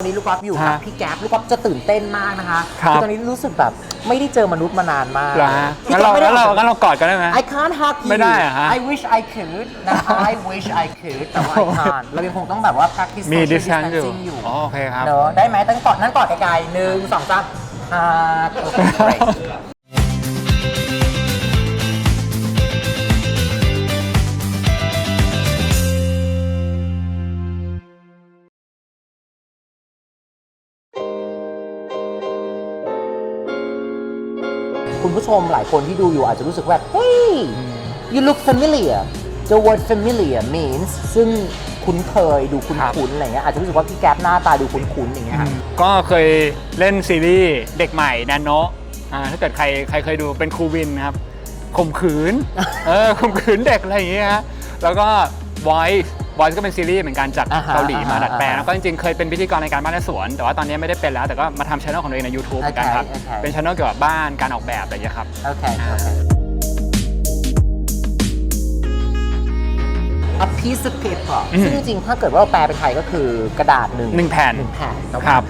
ตอนนี้ลูกกอล์ฟอยู่กับฮะพี่แก๊ปลูกกอล์ฟจะตื่นเต้นมากนะคะครับ อตอนนี้รู้สึกแบบไม่ได้เจอมนุษย์มานานมากเหรอฮะพี่งั้นเราแก๊ปไม่งั้นเราได้งั้นเรากอดกันได้ไหม I can't hug you ไม่ได้เหรอฮะ I wish I could นะ I wish I could แต่ว่า I can't เรายังคงต้องแบบว่า practice มี social distance อยู่ distancing อยู่อ๋อโอเคครับ เนอะได้ไหมตั้งกอดนั่งกอดไกลๆหนึ่งสองสามฮั ค great คุณผู้ชมหลายคนที่ดูอยู่อาจจะรู้สึกว่า เฮ้ย you look familiar the word familiar means ซึ่งคุ้นเคยดูคุ้นครับๆอะไรเงี้ยอาจจะรู้สึกว่าพี่แก๊ปหน้าตาดูคุ้นๆอย่างเงี้ยครับก็เคยเล่นซีรีส์เด็กใหม่แนนโนอ่าถ้าเกิดใครใครเคยดูเป็นครูวินนะครับข่มขืนเออข่มขืนเด็กอะไรอย่างเงี้ยฮะแล้วก็ Voice Voice ก็เป็นซีรีส์เหมือนกันจากอ่าฮะเกาหลีมาอ่าฮะดัดแปลงอ่าฮะแล้วก็จริงๆเคยเป็นพิธีกรในการบ้านและสวน แต่ว่าตอนนี้ไม่ได้เป็นแล้วแต่ก็มาทำช่องของตัวเองใน YouTube เหมือนกันครับโอเคโอเค เป็นช่องเกี่ยวกับบ้านการออกแบบอะไรอย่างเงี้ยครับโอเคโอเค a piece of paper อืม ซึ่งจริงๆ ถ้าเกิดว่าเราแปลเป็นไทยก็คือกระดาษหนึ่งหนึ่งแผ่นหนึ่งแผ่นแต่คว่ารับ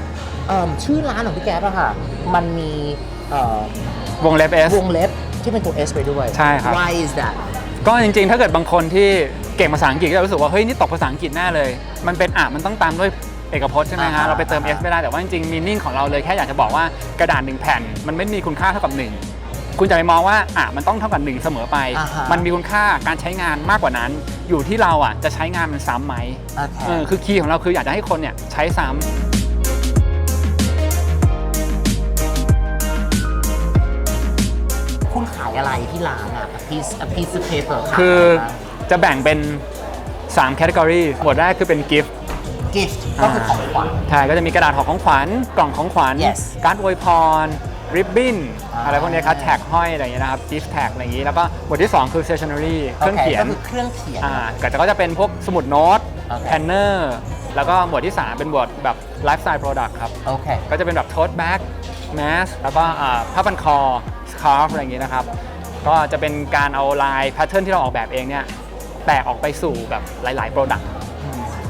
เอิ่มชื่อร้านของพี่แก๊ปอะค่ะ มันมีเอ่อวงเล็บ S วงเล็บที่เป็นตัว S ไปด้วย ใช่ครับ Why is that ก็จริงๆ ถ้าเกิดบางคนที่ เก่งภาษาอังกฤษก็จะรู้สึกว่าเฮ้ยนี่ตกภาษาอังกฤษแน่เลย มันเป็นอะมันต้องตามด้วยเอกพจน์ใช่ไหมอ่าฮะฮะเราไปเติมอ่า S ฮะ ไม่ได้แต่ว่าจริงๆมีนิ่งของเราเลยแค่อยากจะบอกว่ากระดาษหนึ่งแผ่น มันไม่มีคุณค่าเท่ากับหนึ่งคุณจะไปมองว่าอะมันต้องเท่ากับหนึ่งเสมอไป อ่าฮะ มันมีคุณค่าการใช้งานมากกว่านั้น อยู่ที่เราอะจะใช้งานมันซ้ำไหมโอเคเออคือคีย์ของเราคืออยากจะให้คนเนี่ยใช้ซ้ำ คุณขายอะไรที่ร้านอะ a piece a piece of paper ขายคืออะไรบ้าง จะแบ่งเป็น3แคตตากรีหมวดแรกคือเป็นกิฟต์ gift ก็คือของขวัญ ใช่ก็จะมีกระดาษห่อของขวัญ กล่องของขวัญ Yes การ์ดอวยพร ริบบิ้น อ่า อะไรพวกเนี้ยครับแท็กห้อยอะไรอย่างเงี้ยนะครับ gift tag อะไรอย่างงี้ แล้วก็หมวดที่ 2 คือ stationery เครื่องเขียนก็คือเครื่องเขียน อ่าก็จะเป็นพวกสมุดโน้ตโอเค แพนเนอร์ แล้วก็หมวดที่ 3 เป็นหมวดแบบ lifestyle product ครับ โอเค ก็จะเป็นแบบ tote bag mask แล้วก็อ่าผ้าพันคอ scarf อะไรอย่างงี้นะครับ ก็จะเป็นการเอาลายแพทเทิร์นที่เราออกแบบเองเนี่ย แตกออกไปสู่แบบหลายๆ product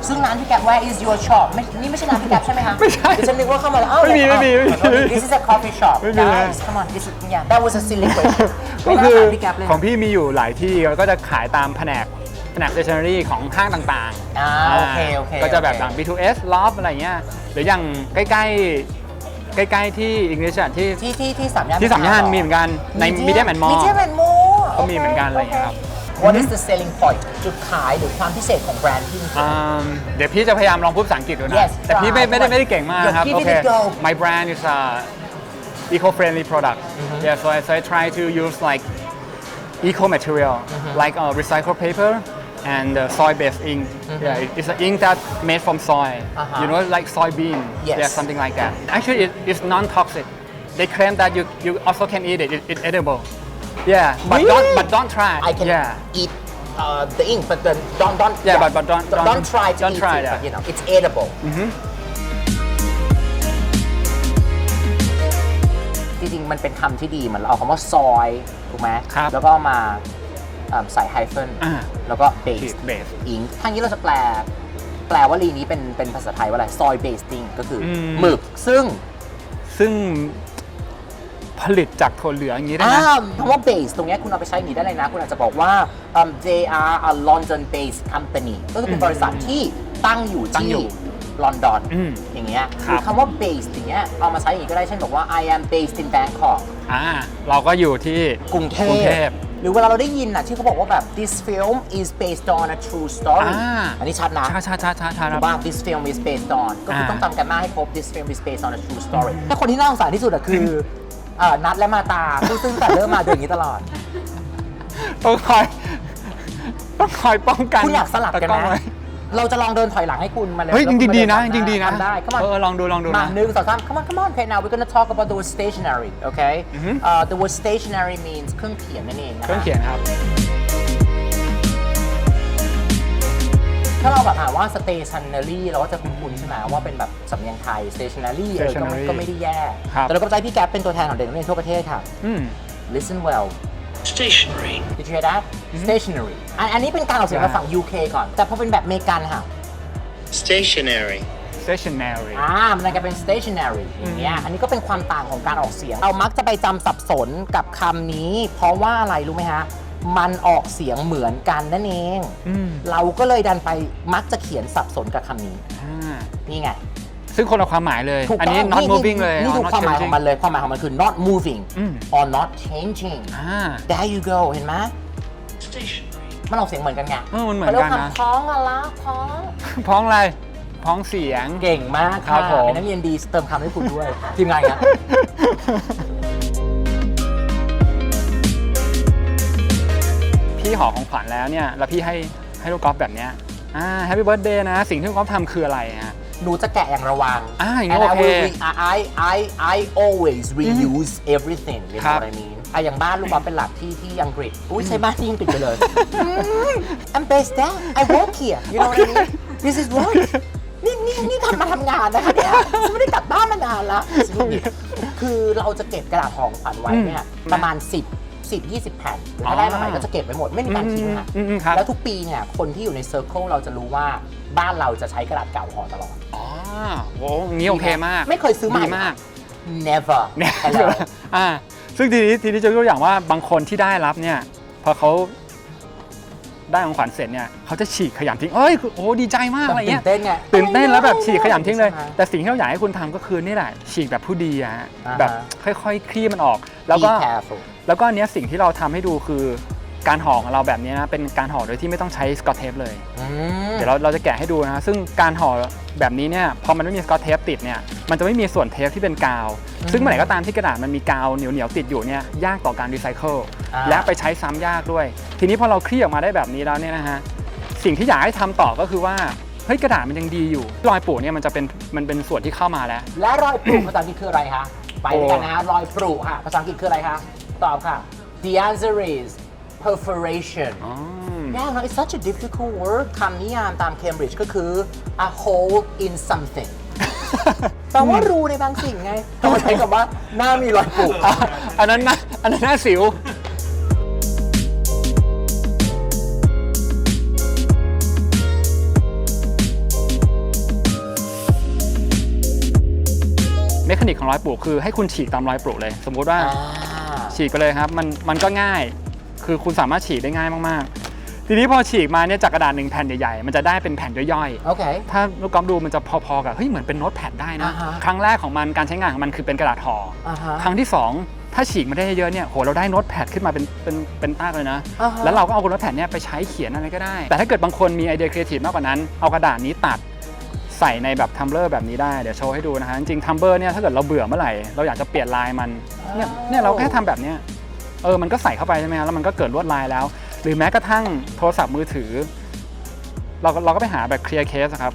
ซึ่งร้านพี่แก๊ป where is your shop ไม่นี่ไม่ใช่ร้านพี่แก๊ปใช่ไหมคะไม่ใช่ดิฉันนึกว่าเข้ามาแล้วอ้าวไม่มีไม่มีไม่มีขอโทษ this is a coffee shop ไม่มี guys come on this is yeah that was a silly question ก็คือไม่น่าถามพี่แก๊ปเลย ของพี่มีอยู่หลายที่แล้วก็จะขายตามแผนกแผนก stationery ของห้างต่างๆอ่าโอเคโอเคก็จะแบบโอเคอย่าง B2S Loft อะไรเงี้ยหรืออย่างใกล้ๆใกล้ๆที่ English อะที่ที่ที่ที่สามย่านที่สามย่านมีเหมือนกันใน Medium and Mall Medium and Mall ก็มีเหมือนกันอะไรอย่างเงี้ยครับ What is the selling point จุดขายหรือความพิเศษของแบรนด์ที่ อืมเดี๋ยวพี่จะพยายามลองพูดภาษาอังกฤษดูนะ Yes แต่พี่ไม่ try ไม่ได้ไม่ได้เก่งมากนะครับ Give it โอเค a go My brand is a eco-friendly product yeah so I, so I try to use like eco material like uh, recycled paper and uh, soy-based ink yeah it- it's an ink that made from soy Uh-huh. you know like soybean Yes. yeah something like that actually it, it's non-toxic they claim that you you also can eat it, it it's edible yeah but don't Really? but don't try I can yeah eat uh, the ink but then don't don't Yeah, but- but don't- don't, don't- try to don't eat try it that. but you know it's edible จริงๆ มันเป็นคำที่ดีเหมือนเราเอาคำว่าซอยถูกไหมครับแล้วก็มาเอิ่มใส่ไฮเฟนอ่าแล้วก็ base base ink ทางนี้เราจะแปล แปลว่าลีนี้เป็นเป็นภาษาไทยว่าอะไร soy based ink ก็คืออม หมึกซึ่งซึ่ง ผลิตจากถั่วเหลืองอย่างนี้ได้อ่าไหมคำว่า base ตรงเนี้ยคุณเอาไปใช้อย่างนี้ได้เลยนะ คุณอาจจะบอกว่าเอิ่ม they are a London based company ก็คือเป็นบริษัทที่ตั้งอยู่ตั้งที่อยู่ลอนดอนอืมอย่างเงี้ยคหรับรือคำว่า based อย่างเงี้ยเอามาใช้อย่างนี้ก็ได้เช่นบอกว่า I am based in Bangkok อ่าเราก็อยู่ที่ กรุงเทกรุงเทพพหรือเวลาเราได้ยินน่ะที่เขาบอกว่าแบบ this film is based on a true story อ่า อันนี้ชัดนะ ช้าช้าช้าช้าช้าหรือว่า this film is based on ก็คืออ่าต้องจำกันมาให้ครบ this film is based on a true story ถ้าคนที่น่าสงสารที่สุดอะคือ เอ่อนัดและมาตาซึ่งซึ่งแต่เริ่มมาเดินอย่างนี้ตลอด ต้องคอยต้องคอยป้องกันคุณอยากสลับกันตล้ไหองมไว้ เราจะลองเดินถอยหลังให้คุณมาเลยเฮ้ยจแล้วคุณริงๆดีนะมาจริงๆดีนะทำได้ come on เออลองดูลองดูมานะหนึ่งสองสาม come on come on okay now we're gonna talk about the word stationery okay uh, the word stationery means เครื่องเขียนนั่นเองนะเครื่องเขียนครับ ถ้าเราแบบอ่านว่า stationery เราก็จะคุ้นๆใช่ไหมว่าเป็นแบบสำเนียงไทย stationery เออก็ไม่ Stationery ก็ไม่ได้แย่ ครับ แต่เราก็จะให้พี่แก๊ปเป็นตัวแทนของเด็กนักเรียนทั่วประเทศค่ะ อืม listen well Stationery. did you hear that stationery อันอันนี้เป็นการออกเสียงภาษา UK ก่อน แต่พอเป็นแบบอเมริกันค่ะ Stationary. stationary อ่ามันจะเป็น stationary อย่างเงี้ย อันนี้ก็เป็นความต่างของการออกเสียง เรามักจะไปจำสับสนกับคำนี้ เพราะว่าอะไรรู้ไหมฮะ มันออกเสียงเหมือนกันนั่นเอง อืมเราก็เลยดันไปมักจะเขียนสับสนกับคำนี้ อ่านี่ไง ซึ่งคนละความหมายเลย ถูกอันต้นี้ อง not moving เลย นี่ or ดู not ความหมายขอ changing งมันเลย ความหมายของมันคือ not moving อืม or not changing อ่า there you go เห็นไหมมันออกเสียงเหมือนกันไงเออมันเหมือนกันนะ ขารียว่าคำพ้องอะละพ้อง พ้องอะไร พ้องเสียง เก่งมากครัค่ะบผม เป็นนักเรียนดีเติมคำให้คุณด้วย ทีมงานครับ พี่หอของขวัญแล้วเนี่ยแล้วพี่ให้ให้ลูกกอล์ฟแบบเนี้ยอ่าแฮปปี้เบิร์ดเดย์นะสิ่งที่ลูกกอล์ฟทำคืออะไรฮะ หนูจะแกะอย่างระวัง อ่าอย่างนี้ And I โอเค will re- I I I always reuse everything you ครั know บ what I mean อะอย่างบ้านลูกบอลเป็นหลักที่ที่อังกฤษ อุ้ยใช้บ้านที่อังกฤษไปเลย I'm based there I work here you know what I mean this is work นี่นี่นี่ทำมาทำงานนะคะเนี่ยฉันไม่ได้กลับบ้านมานานละคือเราจะเก็บกระดาษห่อของขวัญไว้เนี่ยอืม ประมาณ 10 10 20 แผ่นหรือถ้าได้มาใหม่ก็จะเก็บไว้หมดไม่มีการทิ้งค่ะอืมอืมครับแล้วทุกปีเนี่ยคนที่อยู่ในเซอร์เคิลเราจะรู้ว่าบ้านเราจะใช้กระดาษเก่าห่อตลอด อ๋อโหอย่างนี้โอเคมากไม่เคยซื้อใหม่ ดีมาก never เนี่ยไปเลย อ่าซึ่งทีนี้ทีนี้จะยกตัวอย่างว่าบางคนที่ได้รับเนี่ย พอเขาได้ของขวัญเสร็จเนี่ยเขาจะฉีกขยำทิ้งเอ้ยโอ้ดีใจมากอะไรตื่เงี้นยเต้นไง ตื่นเต้นแล้วแบบฉีกขยำทิ้งเลย ใช่ไหมแต่สิ่งที่เราอยากให้คุณทำก็คือนี่แหละฉีกแบบผู้ดีอะฮะอ่าฮะ แบบค่อยๆคลี่มันออก แล้วก็ Be careful แล้วก็อันเนี้ยสิ่งที่เราทำให้ดูคือการห่อของเราแบบนี้นะเป็นการห่อโดยที่ไม่ต้องใช้สกอตเทปเลย อืม เดี๋ยวเราเราจะแกะให้ดูนะซึ่งการห่อแบบนี้เนี่ยพอมันไม่มีสกอตเทปติดเนี่ยมันจะไม่มีส่วนเทปที่เป็นกาวซึ่งเมื่อไหร่ก็ตามที่กระดาษมันมีกาวเหนียวเหนียวๆติดอยู่เนี่ยยากต่อการรีไซเคิลอ่า และไปใช้ซ้ำยากด้วย ทีนี้พอเราคลี่ออกมาได้แบบนี้แล้วเนี่ยนะฮะสิ่งที่อยากให้ทำต่อก็คือว่าเฮ้ยกระดาษมันยังดีอยู่รอยปูเนี่ยมันจะเป็นมันเป็นส่วนที่เข้ามาแล้ว และรอยปรุภาษาอังกฤษคืออะไรคะไปด้วยกันนะฮะรอยปรุค่ะภาษาอังกฤษคืออะไรคะ ตอบค่ะ The answer is perforation อ๋อ Yeah, no, it's such a difficult word คำนิยามตาม Cambridge ก็คือ a hole in something แปลว่ารูในบางสิ่งไงทำไมใช้คำว่าหน้ามีรอยปรุอะอันนั้นนะอันนั้นน่าสิว เมคานิกของรอยปลูกคือให้คุณฉีกตามรอยปลูกเลย สมมุติว่าอ่า ฉีกไปเลยครับมันมันก็ง่าย คือคุณสามารถฉีกได้ง่ายมากๆ ทีนี้พอฉีกมาเนี่ยจากกระดาษหนึ่งแผ่นใหญ่ๆ มันจะได้เป็นแผ่นย่อยโอเคๆถ้าลูกกอล์ฟดูมันจะพอๆกับเฮ้ยเหมือนเป็นโน้ตแพดได้นะ อ่าฮะ ครั้งแรกของมันการใช้งานของมันคือเป็นกระดาษห่ออ่าฮะ ครั้งที่2ถ้าฉีกมาได้เยอะๆเนี่ยโหเราได้โน้ตแพดขึ้นมาเป็นเป็นเป็นตากเลยนะ อ่าฮะ แล้วเราก็เอาโน้ตแพดเนี่ยไปใช้เขียนอะไรก็ได้ แต่ถ้าเกิดบางคนมีไอเดียครีเอทีฟมากกว่านั้นเอากระดาษนี้ตัด ใส่ในแบบทัมเบอร์แบบนี้ได้เดี๋ยวโชว์ให้ดูนะฮะจริงๆทัมเบอร์เนี่ยถ้าเกิดเราเบื่อเมื่อไหร่เราอยากจะเปลี่ยนลายมันเนี่ยเนี่ยเราแค่ทำแบบเนี้ยเออมันก็ใส่เข้าไปใช่ไหมแล้วมันก็เกิดลวดลายแล้ว หรือแม้กระทั่งโทรศัพท์มือถือ เราเราก็ไปหาแบบเคลียร์เคสครับ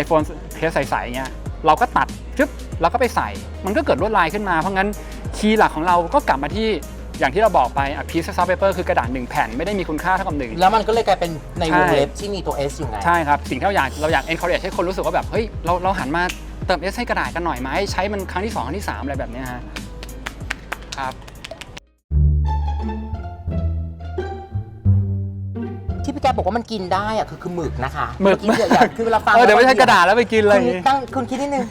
iPhone เคสใสๆเงี้ยเราก็ตัดจึ๊บแล้วก็ไปใส่ มันก็เกิดลวดลายขึ้นมาเพราะงั้นคีย์หลักของเราก็กลับมาที่ อย่างที่เราบอกไปอะ piece of paper คือกระดาษหนึ่งแผ่นไม่ได้มีคุณค่าเท่ากับหนึ่ง แล้วมันก็เลยกลายเป็นในวงใช่เล็บที่มีตัว S อยู่ไง ใช่ครับ สิ่งที่เราอยากเราอยาก encourage ให้คนรู้สึกว่าแบบเฮ้ยเราเราหันมาเติม S ให้กระดาษกันหน่อยไหมใช้มันครั้งที่ 2 ครั้งที่ 3 อะไรแบบเนี้ยฮะครับที่พี่แกบอกว่ามันกินได้อะคือคือหมึกนะคะหมึกเอกี้อยากคือเวลาฟังเออเดี๋ยวไม่ใช่กระดาษแล้วไปกินเลยคุณตั้งคุณคิดนิดนึง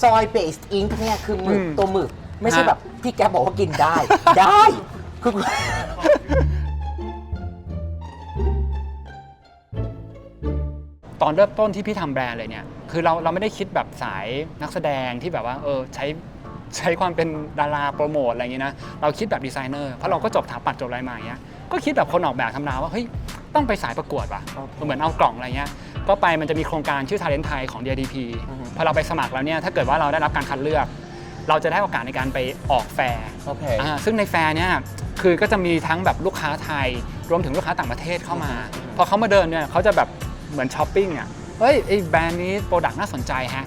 soy based ink เนี่ยคือหมึกอืมตัวหมึกไม่ใช่ฮะแบบ พี่แกบอกว่ากินได้ ได้คือตอนเริ่มต้นที่พี่ทำแบรนด์เลยเนี่ย คือเราเราไม่ได้คิดแบบสายนักแสดงที่แบบว่า เออใช้ใช้ความเป็นดาราโปรโมทอะไรอย่างงี้นะ เราคิดแบบดีไซเนอร์ เพราะเราก็จบถาปัดจบอะไรมาอย่างเงี้ย ก็คิดแบบคนออกแบบทำนาวว่า เฮ้ย ต้องไปสายประกวดว่ะ เหมือนเอากล่องอะไรเงี้ย ก็ไปมันจะมีโครงการชื่อ Talent ไทยของ DIDP อือฮึพอเราไปสมัครแล้วเนี่ย ถ้าเกิดว่าเราได้รับการคัดเลือก เราจะได้โอกาสในการไปออกแฟร์โอเค อ่าซึ่งในแฟร์เนี่ยคือก็จะมีทั้งแบบลูกค้าไทย รวมถึงลูกค้าต่างประเทศเข้ามา พอเขามาเดินเนี่ยเขาจะแบบเหมือนช้อปปิ้งอะเฮ้ยไอ้แบรนด์นี้โปรดักต์น่าสนใจฮะ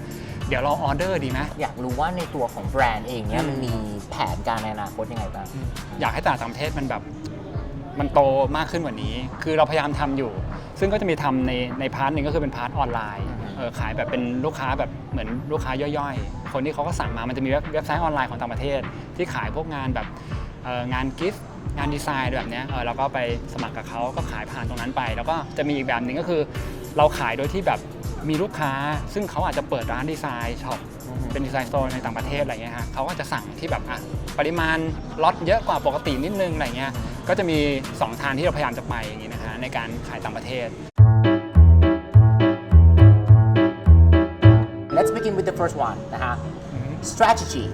เดี๋ยวเราออเดอร์ดีไหม อยากรู้ว่าในตัวของแบรนด์เองเนี่ยอืม มันมีแผนการในอนาคตยังไงบ้าง อยากให้ตลาดต่างประเทศมันแบบมันโตมากขึ้นกว่านี้ คือเราพยายามทำอยู่ ซึ่งก็จะมีทำในในพาร์ทหนึ่งก็คือเป็นพาร์ทออนไลน์อือฮึเออขายแบบเป็นลูกค้าแบบเหมือนลูกค้าย่อยๆ คนที่เขาก็สั่งมามันจะมีเว็บเว็บไซต์ออนไลน์ของต่างประเทศ ที่ขายพวกงานแบบเอ่องานกิฟต์งานดีไซน์แบบเนี้ยเออเราก็ไปสมัครกับเขาก็ขายผ่านตรงนั้นไป แล้วก็จะมีอีกแบบหนึ่งก็คือ เราขายโดยที่แบบมีลูกค้า ซึ่งเขาอาจจะเปิดร้านดีไซน์ช็อปอือฮึเป็นดีไซน์สโตร์ในต่างประเทศอะไรเงี้ยฮะเขาก็จะสั่งที่แบบอะปริมาณล็อตเยอะกว่าปกตินิดนึงอะไรเงี้ยก็จะมี 2 ทางที่เราพยายามจะไปอย่างนี้นะฮะในการขายต่างประเทศ Let's begin with the first one นะฮะ strategy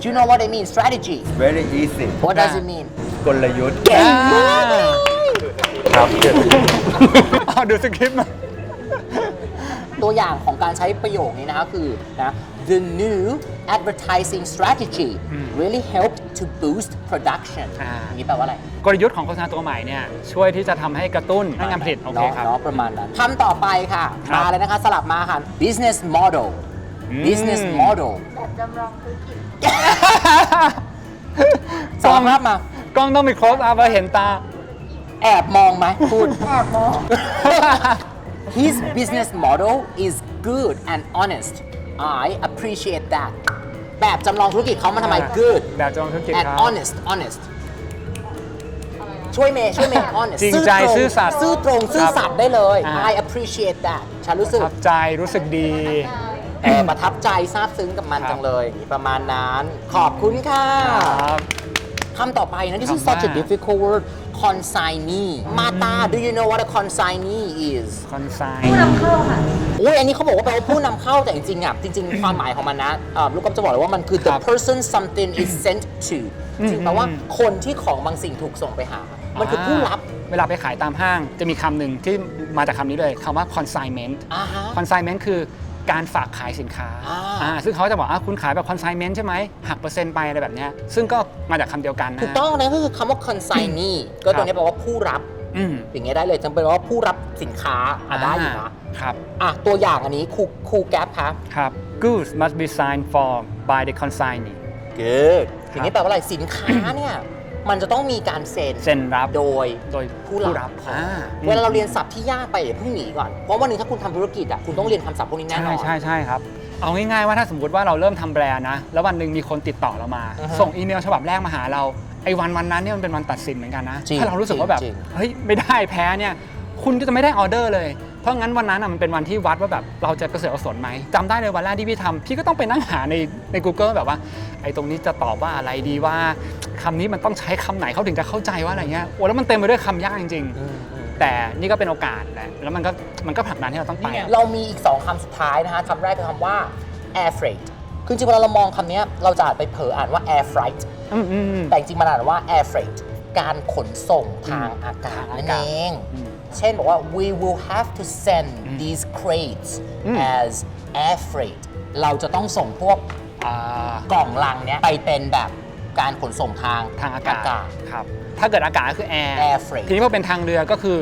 Do you know what I mean strategy very easy What does it mean กลยุทธ์เก่งมากเลยครับอ๋อดูสคริปต์มาตัวอย่างของการใช้ประโยคนี้นะคะคือนะ The new advertising strategy really helped to boost production อ่านี่แปลว่าอะไร กลยุทธ์ของโฆษณาตัวใหม่เนี่ยช่วยที่จะทำให้กระตุ้นพนักงานผลิตโอเคเนาะครับเนาะประมาณนั้นคำต่อไปค่ะครับมาเลยนะคะ สลับมาค่ะ business model อืม business model สองภาพมา กล้องต้องมี close up แล้วเห็นตา แอบมองไหมพูด แอบมอง His business model is good and honest I appreciate that แบบจำลองธุรกิจเขามันทำไม good แบบจำลองธุรกิจ and ครับ honest honest ช่วยเมย์ช่วยเมย์ honest จริงใจซื่อสัตย์ซื่อตรง ซื่อสัตย์ได้เลยอ่า I appreciate that ฉันรู้ปสึกระทับใจรู้สึกดี เออประทับใจซาบซึ้งกับมันครับจังเลย ประมาณนั้น ขอบคุณค่ะครับ คำต่อไปนะ this is คำว่า such a difficult word consignee มาตา do you know what a consignee is คอนไซผู้นำเข้าค่ะโอ้ยอันนี้เขาบอกว่าแปลว่าผู้นำเข้าแต่จริงๆอะจริงๆ ความหมายของมันนะเอ่อลูกก็จะบอกเลยว่ามันคือ the ครับ person something is sent to จริงๆแปลว่าคนที่ของบางสิ่งถูกส่งไปหา มันคือผู้รับเวลาไปขายตามห้างจะมีคำหนึ่งที่มาจากคำนี้เลยคำว่า consignment อ่าฮะ consignment คือ การฝากขายสินค้าอ่า อ่าซึ่งเขาจะบอกอะคุณขายแบบ consignment ใช่ไหมหักเปอร์เซ็นต์ไปอะไรแบบเนี้ยซึ่งก็มาจากคำเดียวกันนะ ถูกต้องนะก็คือคำว่า consignee ก็ตัวนี้แปลว่าผู้รับอืมอย่างเงี้ยได้เลยจำเป็นว่าผู้รับสินค้าอะได้อยู่นะ ครับ อะ ตัวอย่างอันนี้ครูครูแก๊ปครับ ครับ goods must be signed for by the consignee good อย่างนี้แปลว่าอะไรสินค้าเนี่ย มันจะต้องมีการเซ็นเซ็นรับโดยโดยผู้รับอ่าเวลาเราเรียนศัพท์ที่ยากไปอย่าเพิ่งหนีก่อน เพราะวันหนึงถ้าคุณทำธุรกิจอะคุณต้องเรียนคำศัพท์พวกนี้แน่นใช่อน ใช่ใช่ครับ เอาง่ายๆว่าถ้าสมมติว่าเราเริ่มทำแบรนด์นะ แล้ววันหนึ่งมีคนติดต่อเรามาอือฮะส่งอีเมลฉบับแรกมาหาเราไอ้วันวันนั้นเนี่ยมันเป็นวันตัดสินเหมือนกันนะ จริงถ้าเรารู้สึกว่าแบบจริง เฮ้ยไม่ได้แพ้เนี่ยคุณก็จะไม่ได้ออเดอร์เลย เพราะงั้นวันนั้นนะมันเป็นวันที่วัดว่าแบบเราจะกระเสือกกระสนไหมจำได้เลยวันแรกที่พี่ทำพี่ก็ต้องไปนั่งหาในใน Google แบบว่า ไอ้ตรงนี้จะตอบว่าอะไรดีว่า คำนี้มันต้องใช้คำไหนเขาถึงจะเข้าใจว่าอะไรเงี้ยโอ้แล้วมันเต็มไปด้วยคำยากจริงอืมอืมๆแต่นี่ก็เป็นโอกาสแหละแล้วมันก็มันก็ผลักดันให้เราต้องไป เรามีอีก 2คำสุดท้ายนะฮะคำแรกคือคำว่า air freight คือจริงๆเวลาเรามองคำเนี้ยเราจะอ่านไปเผลออ่านว่า air freight อืมอืมอืม แต่จริงๆมันอ่านว่า air freight การขนส่งทางอากาศทางนั่อานกาศเอง อืมเช่นบอกว่า we will have to send these crates อืม as air freight เราจะต้องส่งพวก อ่า กล่องลังเนี้ยไปเป็นแบบ การขนส่งทางทางอากาศครับ ถ้าเกิดอากาศก็คือแอร์ air freight ทีนี้พอเป็นทางเรือก็คือ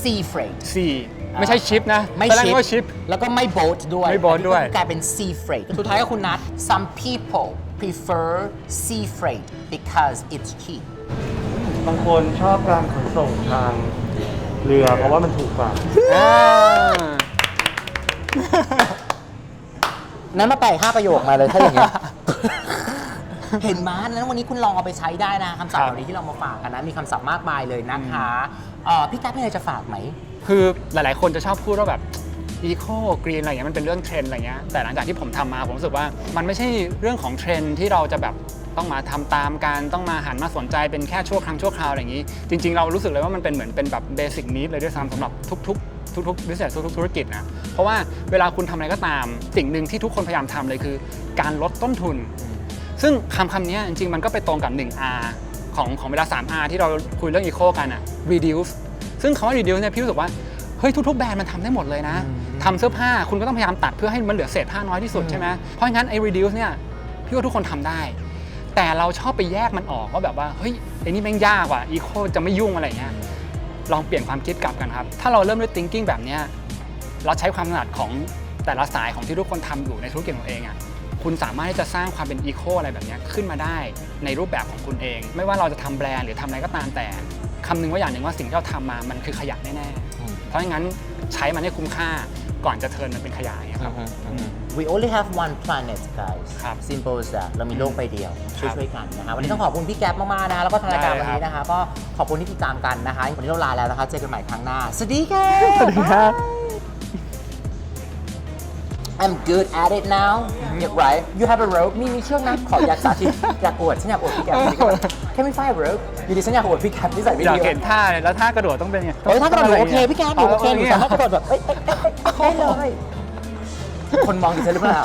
sea freight sea ไม่ใช่ชิปนะไม่ตอนแรกชิปนึกว่าชิป แล้วก็ไม่ boat ด้วยไม่ boat ด้วยอันนี้ก็กลายเป็น sea freight สุดท้ายก็คุณนัท some people prefer sea freight because it's cheap บางคนชอบการขนส่งทางเรือเพราะว่ามันถูกกว่าอ่านั้นมาแปลห้าประโยคมาเลยถ้าอย่างเงี้ย เห็นมานั้นวันนี้คุณลองเอาไปใช้ได้นะคำศัพท์เหล่านี้ที่เรามาฝากกันนะมีคำศัพท์มากมายเลยนะคะเอ่อพี่กั๊บมีอะไรจะฝากไหม คือหลายๆ คนจะชอบพูดว่าแบบอีโคกรีนอะไรเงี้ยมันเป็นเรื่องเทรนด์อะไรเงี้ยแต่หลังจากที่ผมทำมาผมรู้สึกว่ามันไม่ใช่เรื่องของเทรนด์ที่เราจะแบบต้องมาทำตามกันต้องมาหันมาสนใจเป็นแค่ชั่วครั้งชั่วคราวอะไรอย่างนี้ จริง ๆ เรารู้สึกเลยว่ามันเป็นเหมือนเป็นแบบเบสิกนิดเลยด้วยซ้ำสำหรับทุก ๆทุกๆ business ทุกๆธุรกิจนะ เพราะว่าเวลาคุณทำอะไรก็ตาม สิ่งหนึ่งที่ทุกคนพยายามทำเลยคือ การลดต้นทุน ซึ่งคำคำนี้จริงๆ มันก็ไปตรงกับ 1R ของของเวลา 3R ที่เราคุยเรื่อง eco กันอะ reduce ซึ่งคำว่า reduce เนี่ยพี่รู้สึกว่าเฮ้ยทุกๆแบรนด์มันทำได้หมดเลยนะทำเสื้อผ้าคุณก็ต้องพยายามตัดเพื่อให้มันเหลือเศษผ้าน้อยที่สุดใช่ไหมเพราะงั้นไอ้ reduce เนี่ยพี่ว่าทุกคนทำได้ แต่เราชอบไปแยกมันออกว่าแบบว่าเฮ้ยไอ้นี่แม่งยากว่ะ eco จะไม่ยุ่งอะไรเงี้ยลองเปลี่ยนความคิดกลับกันครับ ถ้าเราเริ่มด้วย thinking แบบเนี้ยเราใช้ความถนัดของแต่ละสายของที่ทุกคนทำอยู่ในธุรกิจของตัวเองอะ คุณสามารถที่จะสร้างความเป็นอีโคอะไรแบบเนี้ยขึ้นมาได้ในรูปแบบของคุณเอง ไม่ว่าเราจะทำแบรนด์หรือทำอะไรก็ตามแต่คำนึงว่าอย่างหนึ่งว่าสิ่งที่เราทำมามันคือขยะแน่อืมๆเพราะงั้นใช้มันให้คุ้มค่าก่อนจะเทิร์นมันเป็นขยะอย่างเงี้ยครับ We only have one planet guys ครับ simple as that เรามีโลกใบเดียวช่วยครับช่วยๆกันนะคะวันนี้ต้องขอบคุณพี่แก๊ปมาก ๆ นะแล้วก็ทางรายการได้วันครับนี้นะคะ ก็ขอบคุณที่ติดตามกันนะคะวันนี้เราลาแล้วนะคะ เจอกันใหม่ครั้งหน้า สวัสดีค่ะสวัสดีครับ I'm good at it now yeah, right you have a rope มีมีเชือกนะขออยากสาธิตอยากอวดฉันอยากอวดพี่แกมแค่ไม่ไฟ rope อยู่ดีฉันอยากอวดพี่แกมที่ใส่วิอยากดีโอเห็นท่าเลยแล้วท่ากระโดดต้องเป็นไงเฮ้ยถ้ากระโดดหนูโอเคพี่แกมหนูโอเคหนูย่งงี้ยสามารถกระโดดแบบเอ้ยเอ้ยเอ้ยเอ้ยได้เลย คนมองดิฉันหรือเปล่า